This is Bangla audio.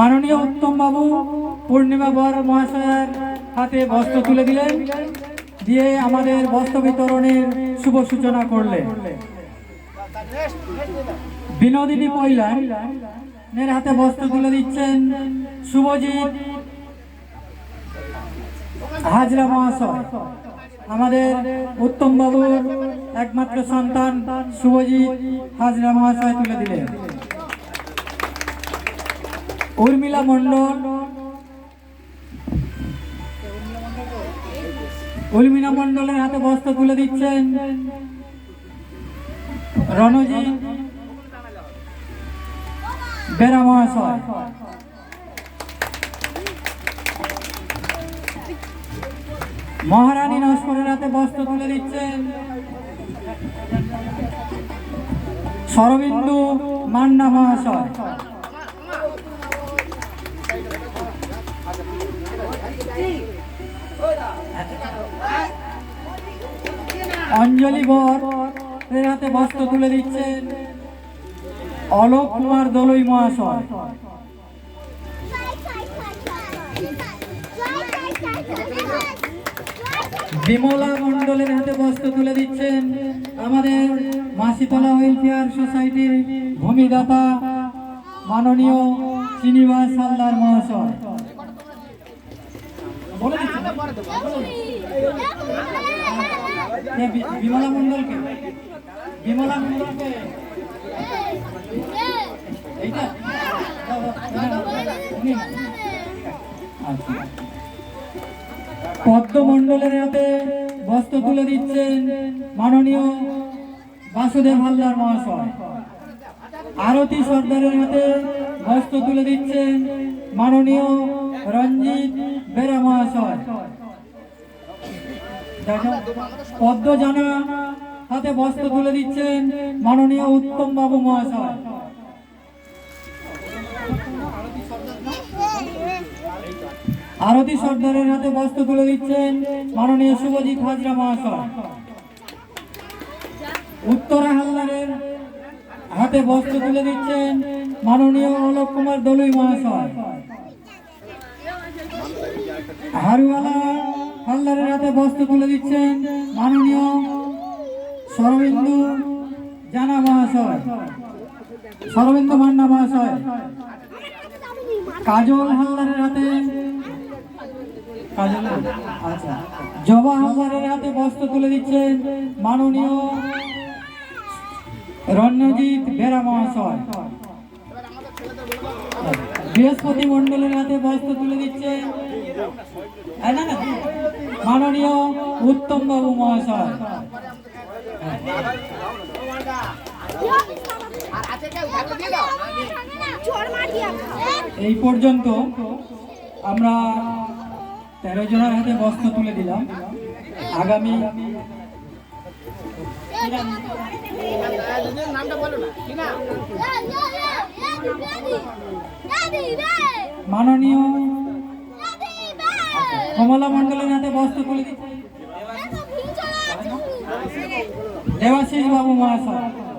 মাননীয় উত্তম বাবু পূর্ণিমা বর মহাশয়ের হাতে বস্ত্র তুলে দিলেন, দিয়ে আমাদের বস্ত্র বিতরণের শুভ সূচনা করলেন। বিনোদিনী পৈলান এর হাতে বস্ত্র তুলে দিচ্ছেন শুভজিৎ হাজরা মহাশয়। আমাদের উত্তম বাবুর একমাত্র সন্তান শুভজিৎ হাজরা মহাশয় তুলে দিলেন। উর্মিলা মণ্ডল উর্মিলা মণ্ডলের হাতে বস্ত্র তুলে দিচ্ছেন। রণজিৎ বেরা মহাশয়। মহারানী নস্করের হাতে বস্ত্র তুলে দিচ্ছেন। শরবিন্দু মান্না মহাশয়। অঞ্জলি বর এর হাতে বস্ত্র তুলে দিচ্ছেন অলোক কুমার দলুই মহাশয়। বিমলা মণ্ডলের হাতে বস্ত্র তুলে দিচ্ছেন আমাদের মাসিতলা ওয়েলফেয়ার সোসাইটির ভূমিদাতা মাননীয় শ্রীনিবাস হালদার মহাশয়। বিমলা মন্ডলকে বিমলা। আচ্ছা পদ্মমণ্ডলের হাতে বস্ত্র তুলে দিচ্ছেন মাননীয় বাসুদেব হালদার মহাশয়। আরতি সর্দারের হাতে বস্ত্র তুলে দিচ্ছেন মাননীয় রঞ্জিত বেরা মহাশয়। দেখো, পদ্মজানা হাতে বস্ত্র তুলে দিচ্ছেন মাননীয় উত্তম বাবু মহাশয়। আরতি সর্দারের হাতে বস্ত্র তুলে দিচ্ছেন মাননীয় শুভজিৎ হাজরা মহাশয়। উত্তরা হালদারের হাতে বস্ত্র তুলে দিচ্ছেন মাননীয় অলোক কুমার দলুই মহাশয়। হারুওয়ালা হালদারের হাতে বস্ত্র তুলে দিচ্ছেন মাননীয় সরবিন্দু জানা মহাশয়। সরবিন্দু মান্না মহাশয়। কাজল হালদারের হাতে কাজল আচ্ছা। জবা হালদারের হাতে বস্ত্র তুলে দিচ্ছেন মাননীয় রণ্যজিৎ বেরা মহাশয়। বৃহস্পতি মণ্ডলের হাতে বস্ত্র তুলে দিচ্ছে। এই না, না, মাননীয় উত্তম বাবু মহাশয়। এই পর্যন্ত আমরা তেরো জনের হাতে বস্ত্র তুলে দিলাম। আগামী মাননীয় কমলা মন্ডলের হাতে বস্ত্র তুলে দেবাশিস বাবু মহাশয়।